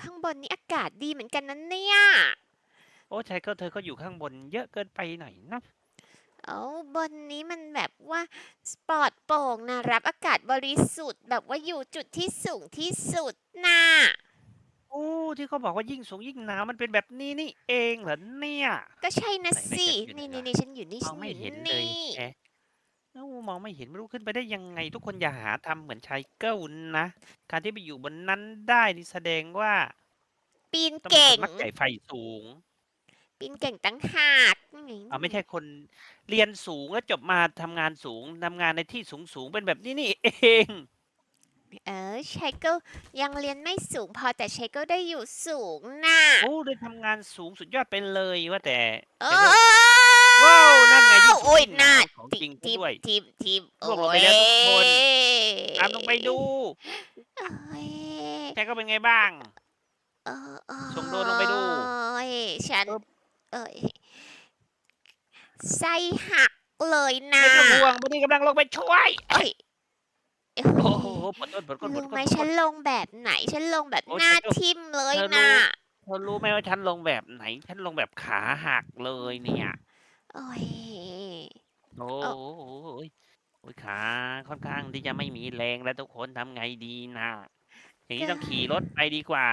ข้างบนนี้อากาศดีเหมือนกันนะเนี่ย โอ้ชายเกิลเธอก็อยู่ข้างบนเยอะเกินไปหน่อยนะเอาบนนี้มันแบบว่าสปอร์ตโปร่งนะรับอากาศบริสุทธิ์แบบว่าอยู่จุดที่สูงที่สุดน่ะโอ้ที่เขาบอกว่ายิ่งสูงยิ่งหนาวมันเป็นแบบนี้นี่เองเหรอเนี่ย ก็ใช่นะไหนๆสิจะอยู่นี่ไหนนี่วะนี่ฉันอยู่นี่มอฉังนไม่อยู่เห็นเลยนี่แฮะ เอ้ามองไม่เห็นไม่รู้ขึ้นไปได้ยังไง ทุกคนอย่าหาทำเหมือนชายเกิลนะ การที่ไปอยู่บนนั้นได้นี่แสดงว่าปีนต้องเป็นเก่คงนมักใหญ่ไฟสูงปีนเก่งตั้งหากนี่ไงอ่าไม่ใช่คนเรียนสูงแล้วจบมาทำงานสูงทำงานในที่สูงสูงๆเป็นแบบนี้นี่เองเออชายก็ยังเรียนไม่สูงพอแต่ชายก็ได้อยู่สูงน่ะโอ้ได้ทำงานสูงสุดยอดไปเลยว่าแต่เอแต่อว่าว้าว นั่นไงยิ่งสูงโอ้ยยิ่งหน้าของทิจริงทิด้วยทิทิมร่วงลงไปแล้วทุกคน ตามลงไปดูโอ้ยแค่ก็เป็นไงบ้าง เออเออส่งโดรนลงไปดู โอ้ยฉันปึ๊บเอ้ยไส้หักเลยนะไม่ต้องห่วงวันนี้กำลังลงไปช่วย เอ้ยโอ้โหปวดต้นปวดก้นปวรู้ดไหมก้นปวดฉัก้นนลงแบบไหน ฉันลงแบบโอ้ยหน้าฉันก็ทิ่มเลยเธอรู้ นะ เธอรู้ไหมว่าฉันลงแบบไหน ฉันลงแบบขาหักเลยเนี่ย โอ้ย โอ้เอ้าโหโอ้ยขาค่อนข้างที่จะไม่มีแรงแล้วทุกคนทำไงดีนะอย่างนี้ต้องขี่รถไปดีกว่า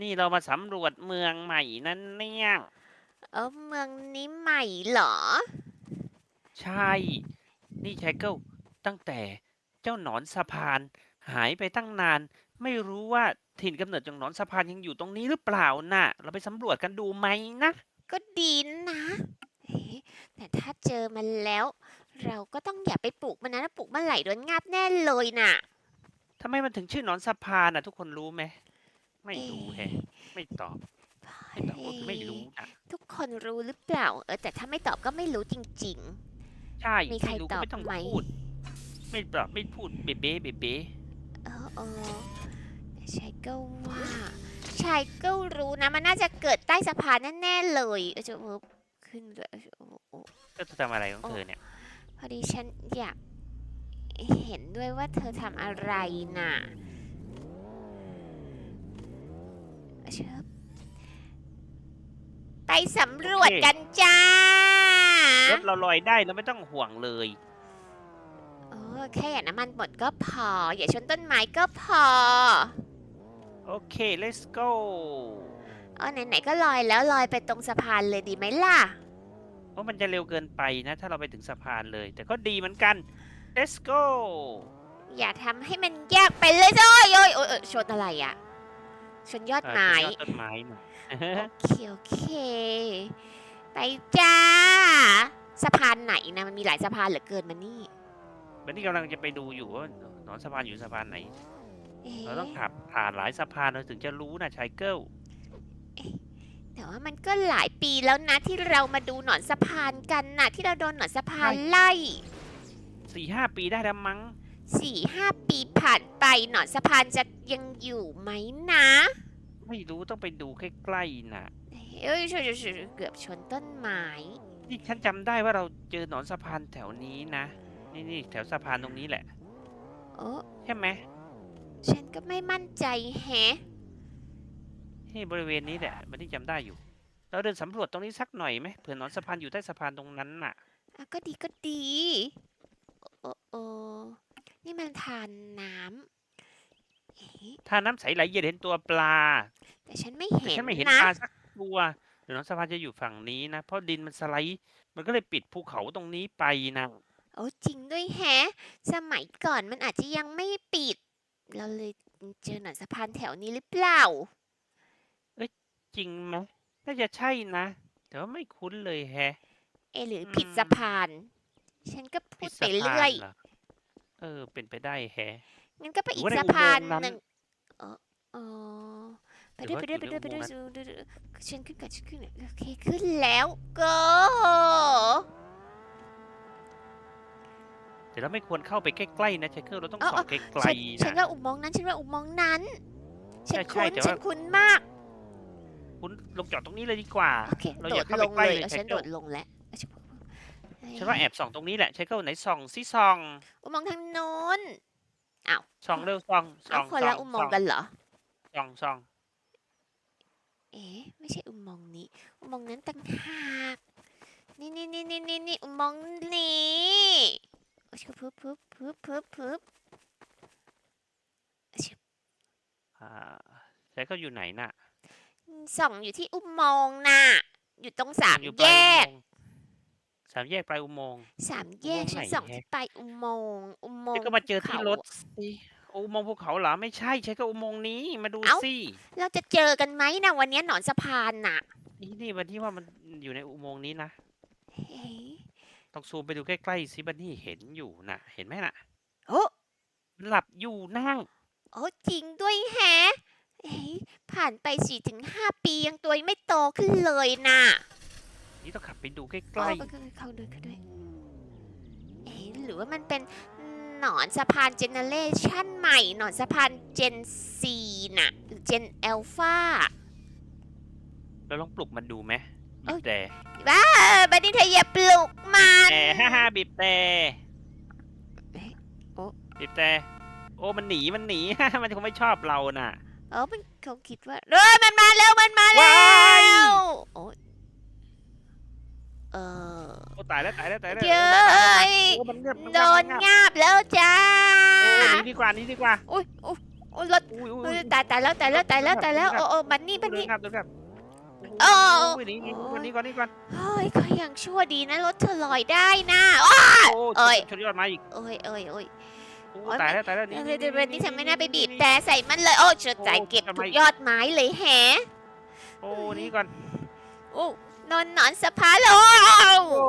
นี่เรามาสำรวจเมืองใหม่นั่นเนี่ยเออเมืองนี้ใหม่เหรอ ใช่ นี่ชายเกิลตั้งแต่เจ้าหนอนสะพาน หายไปตั้งนาน ไม่รู้ว่าถิ่นกำเนิดของหนอนสะพานยังอยู่ตรงนี้หรือเปล่าน่ะ เราไปสำรวจกันดูไหมนะ ก็ดีนะเอ๊ะ แต่ถ้าเจอมันแล้ว เราก็ต้องอย่าไปปลูกมันนะถ้าปลูกเมื่อไหร่โดนงับแน่เลยน่ะ ทำไมมันถึงชื่อหนอนสะพานน่ะ ทุกคนรู้ไหม ไม่รู้แฮะเอ๊ะไม่ตอบไม่ตอบว่าไม่รู้นะทุกคนรู้หรือเปล่า เออแต่ถ้าไม่ตอบก็ไม่รู้จริง ใช่มีใครไม่รู้ตก็อบไม่ต้องไหม พูด ไม่ตอบไม่พูดเบ๊ะเบ๊ะเบ๊ะเบ๊ะๆเออเออแต่ชายก็ว่าชายก็รู้นะ มันน่าจะเกิดใต้สะพานแน่ๆเลยเออจะเวิร์บ ขึ้นด้วยโอ้โอ้ก็จะทำอะไรของเธอเนี่ย พอดีฉันอยากเห็นด้วยว่าเธอทำอะไรน่ะเชิบไปสำรวจโอเคกันจ้ารถเราลอยได้เราไม่ต้องห่วงเลยโอ้แค่อย่าน้ำมันหมดก็พอ อย่าชนต้นไม้ก็พอ โอเค let's go เออไหนๆก็ลอยแล้วลอยไปตรงสะพานเลยดีไหมล่ะ เพราะมันจะเร็วเกินไปนะ ถ้าเราไปถึงสะพานเลย แต่ก็ดีเหมือนกัน let's go อย่าทำให้มันยากไปเลยจ้อยโอ้ยโอ้ยเอ้ยชนอะไรอะชนยอดเอ่อไม้ถึงยอดต้นไม้หน่อย โอเค โอเค ไปจ้า สะพานไหนนะ มันมีหลายสะพานเหลือเกินมานี่วันนี้กำลังจะไปดูอยู่ว่าหนอนสะพานอยู่สะพานไหนเอ๊ะเราต้องขับผ่านหลายสะพานเราถึงจะรู้นะชายเกิล แต่ว่ามันก็หลายปีแล้วนะที่เรามาดูหนอนสะพานกันนะที่เราโดนหนอนสะพานไล่สี่ห้าปีได้แล้วมั้งสี่ห้าปีผ่านไปหนอนสะพานจะยังอยู่ไหมนะ ไม่รู้ต้องไปดูใกล้ๆนะเอ้ยชนชนชนเกือบชนต้นไม้นี่ฉันจำได้ว่าเราเจอหนอนสะพานแถวนี้นะ นี่นี่แถวสะพานตรงนี้แหละโอ้ใช่ไหมฉันก็ไม่มั่นใจแฮะ ที่บริเวณนี้แหละมันที่จำได้อยู่ เราเดินสำรวจตรงนี้สักหน่อยไหมเผื่อหนอนสะพานอยู่ใต้สะพานตรงนั้นน่ะ อะก็ดีก็ดี โอ้โอ้นี่มันทานน้ำเอ๊ะถ้าน้ำใสไหลเย็นเห็นตัวปลา แต่ฉันไม่แต่เห็นฉันไม่เห็นนะปลาสักตัวเดี๋ยวหนอนสะพานจะอยู่ฝั่งนี้นะ เพราะดินมันสไลด์ มันก็เลยปิดภูเขาตรงนี้ไปนะ โอ้จริงด้วยแฮะ สมัยก่อนมันอาจจะยังไม่ปิด เราเลยเจอหนอนสะพานแถวนี้หรือเปล่า จริงไหมน่าจะใช่นะ แต่ว่าไม่คุ้นเลยแฮะ เอะหรือผิดอืมสะพาน ฉันก็พูผิดดไปสะพาเรื่อนยเหรอเออ เป็นไปได้แฮะ งั้นก็ไปหรืออีกว่าในสะพานอุโมงค์นั้นหนึ่งเออเออไปหรืด้วอยว่าไปด้วยไปอยู่ด้วยในไปอุโมด้วยงค์นั้นดูดูดูฉันขึ้นก่อนฉันขึ้นก่อนโอเคขึ้นแล้วก็แต่เราไม่ควรเข้าไปใกล้ๆนะชายเกิลเราต้องส่องไกลฉันๆฉันนะ ว่าอุโมงค์นั้น ฉันว่าอุโมงค์นั้น ฉันใช่คุ้นใช่แต่ฉัว่านคุ้นมาก คุณลงจอดตรงนี้เลยดีกว่า โอเคเราโดอย่าดเข้าลไปงใกล้เลยเลยเอาชายฉันเกิโดลดลงแล้วฉันว่าแอบส่องตรงนี้แหละชายเกิลไหนส่องซิส่องอุโมงค์ทางโน้นส่องเร็วส่องส่เอาองคนส่ละองอุโมส่งองค์กันเหรอ ส่องส่องเอ๊ะไม่ใช่อุโมงค์นี้ อุโมงค์นั้นต่างหากนี่นี่นี่นี่นี่นี่อุโมงค์นี้โอ้ยพึบพึบพึบพึบพึบอ่าแจ็คเกิลอยู่ไหนน่ะ ส่องอยู่ที่อุโมงค์น่ะ อยู่ตรงสามอยู่ปแยลายอุกโมงค์สามแยกปลายอุโมงค์ สามแยกอุโมงค์ฉันไหนส่องแฮะ ที่ปลายอุโมงค์อุโมงแจ็คค์ก็มาเจอที่ภูรเขาถสิอุโมงค์ภูเขาเหรอไม่ใช่ใช่ก็อุโมงค์นี้มาดูเอ้า สิเราจะเจอกันไหมนะวันนี้หนอนสะพานน่ะนี่นี่บันที่ว่ามันอยู่ในอุโมงค์นี้นะเฮ้ยต้องซูมไปดูใกล้ๆสิบันนี่เห็นอยู่น่ะ เห็นไหมน่ะ โอ้มันหลับอยู่นั่ง โอ้จริงด้วยแฮะเฮ้ย ผ่านไปสี่ถึงห้าปียังตัวยังไม่โตขึ้นเลยน่ะนี่ต้องขับไปดูใกโอ้ล้ไปๆเข้าด้วยเข้าด้วยเอ๊ะหรือว่ามันเป็นหนอนสะพานเจเนเรชันใหม่ หนอนสะพานเจนซีน่ะหรือเจนเอลฟาๆเราลองปลุกมันดูไหมเอ้บียบแต่บ้าบันนี่เธออย่าปลุกมันแต่ฮ่าฮ่าบีบแต่เอ๊ะโอ้บีบแต่โอ้มันหนีมันหนีมันคงไม่ชอบเราน่ะ เออมันเขาคิดว่าเอ้ยมันมาแล้วมันมาแล้ว้ายวโอ้ยเออโอ้ตายแล้วตายแล้วตายแล้วเย้ยโอ้มันเงียบมันโดเงียบนมันเงียบงาบแล้วจ้าโอ้หนีดีกว่าหนีดีกว่าอุ้ยอุ้ยอุ้ยรถอุ้ยอุ้ยเอ้อุ้ยยตายตายแล้วตายแล้วตายแล้วตายแล้วโอ้โอ้บันนี่บันโดนี่นงับโดนงับโอ้ ยหนีหนีก่อนหนีก่อนหนีก่อนเฮ้ยก็ยังชั่วดีนะรถเธอลอยได้นะอ้าโอ้เอ้ย ชนยอดมาอีก โอ้ยเอ้ยเอ้ย โอ้โอ้ย ตายแล้วตายแล้วเดี๋ยวเดี๋ยววันนี้ฉันไม่น่าไปบีบแต่ใส่มันเลย โอ้เชื่อใจเก็บทำไมทุกยอดไม้เลยแฮะโอ้หนี่ก่อน โอ้นอนหนอนสะพานเลยโอ้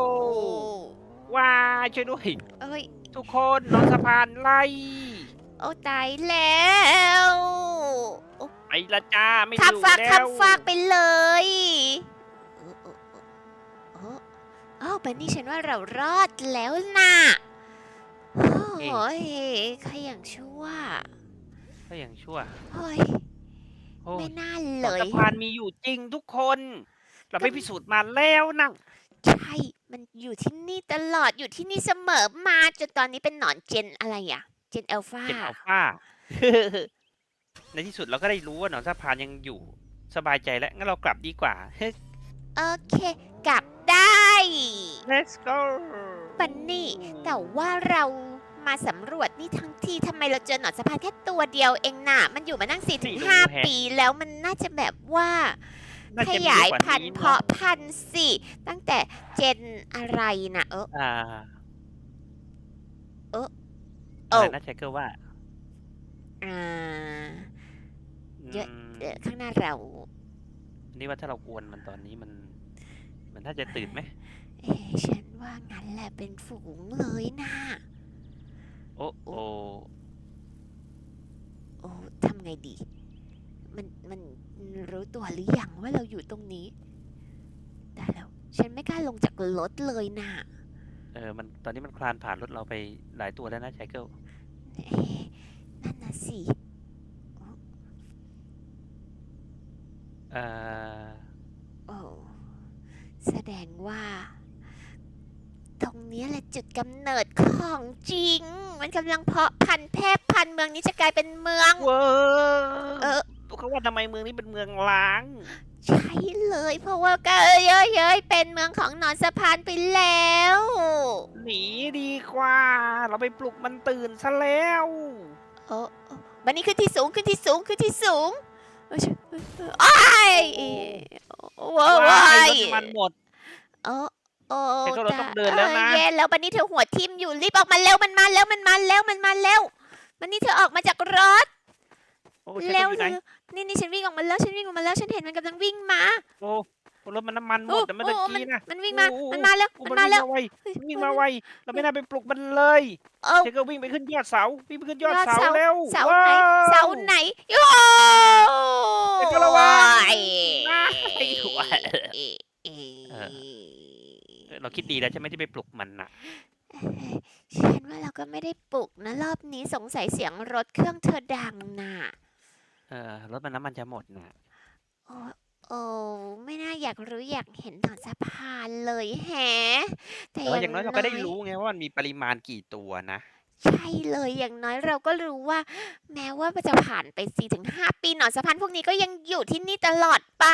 ว้ายช่วยด้วยเอ้ย ทุกคนนอนสะพานไล่โอ้ตายแล้วโอ้ไปละจ้าไม่ขับอยู่ฟากแล้วขับฟากไปเลยเออเออเออเออบันนี่ฉันว่าเรารอดแล้วน่ะ โอ้ยใครอย่างชั่วก็ยังชั่วเฮ้ยโอ้ไม่น่านเลอนยสะพานมีอยู่จริงทุกคน เราไปพิสูจน์มาแล้วนั่งใช่ มันอยู่ที่นี่ตลอดอยู่ที่นี่เสมอมาจนตอนนี้เป็นหนอนเจนอะไรอะ เจนเอลฟาเจ็ดอัลฟา ในที่สุดเราก็ได้รู้ว่าหนอนสะพานยังอยู่สบายใจแล้วงั้นเรากลับดีกว่า โอเค กลับได้ let's go ปันนี่ แต่ว่าเรา มาสำรวจนี่ทั้งที่ทำไมเราเจอหนอนสะพานแค่ตัวเดียวเองน่ะ มันอยู่มานั่งสี่ถึงห้าปี แล้วมันน่าจะแบบว่าน่ขจะมียายกว่พันธุ์นี้เพาะพันธุ์สิตั้งแต่เจนอะไรนะเออ อ่าเอออะไรโอ้นะแจ็คเกอร์ว่าอ่า เยอะ มเอ่อข้างหน้าเรา นี่ว่าถ้าเรากวนมันตอนนี้มัน มันน่าจะตื่นไหม เอ๊ะฉันว่างั้นแหละเป็นฝูงเลยนะ โอ้โอ้โอ้ทำไงดี มันมันรู้ตัวหรือยังว่าเราอยู่ตรงนี้ ได้แล้ว ฉันไม่กล้าลงจากรถเลยนะเออ มันตอนนี้มันคลานผ่านรถเราไปหลายตัวแล้วนะแจ็คเกิลเอ๊ะนั่นนะสิ เอ่อ โอ้ แสดงว่า ตรงเนี้ยแหละจุดกำเนิดของจริง มันกำลังเพาะพันธุ์แพร่พันธุ์เมืองนี้จะกลายเป็นเมือง เว้เออเขาว่าทำไมเมืองนี้เป็นเมืองล้าง ใช่เลย เพราะว่าก็เอ้ยเอ้ยเอ้ยเป็นเมืองของหนอนสะพานไปแล้ว หนีดีกว่า เราไปปลุกมันตื่นซะแล้ว โอ้โอ้บันนี้ขึ้นที่สูงขึ้นที่สูงขึ้นที่สูงโอ้ยโอ้ยโอ้ว้ายยรถมันหมด โอ้ โอ้แต่ก็เราต้องเดินแล้วนะเย็นแล้วบันนี้เธอหัวทิ่มอยู่รีบออกมาเร็วมันมาแล้วมันมาแล้วมันมาแล้วบันนี้เธอออกมาจากรถโอ้แจ็คแล้เกิวลอยู่ไหนเธอนี่นี่ฉันวิ่งออกมาแล้วฉันวิ่งออกมาแล้วฉันเห็นมันกำลังวิ่งมาโอ้รถมันน้ำมันหมโอ้ดแต่เมื่อตะโอ้มันกี้นะ มันวิ่งมาโอ้โอ้มันมาแล้วโอ้มันมันมาวิ่งแล้วมาไวเฮ้ยมันวิ่งมาไวเราไม่น่าไปปลุกมันเลยเอ้าแจ็คเกิลวิ่งไปขึ้นยอดเสาวิ่งไปขึ้นยอดยอดเสาเสาเร็วเสาไหนว้ว เสาไหนโอ้เดี๋ยวก็ระวังยไอ้หัว เอ๊ะเอ๊ะ เออ เออเราคิดดีแล้วใช่ไหมที่ไปปลุกมันน่ะ ฉันว่าเราก็ไม่ได้ปลุกนะรอบนี้สงสัยเสียงรถเครื่องเธอดังน่ะเออรถมันน้ำมันจะหมดน่ะ โอ้โอ้ไม่น่าอยากรู้อยากเห็นหนอนสะพานเลยแฮะแต่แต่ว่าอย่างน้อยเราก็ได้น้รู้ไงว่ามันมีปริมาณกี่ตัวนะ ใช่เลยอย่างน้อยเราก็รู้ว่า แม้ว่าจะผ่านไป4-5ปีหนอนสะพานพวกนี้ก็ยังอยู่ที่นี่ตลอดไป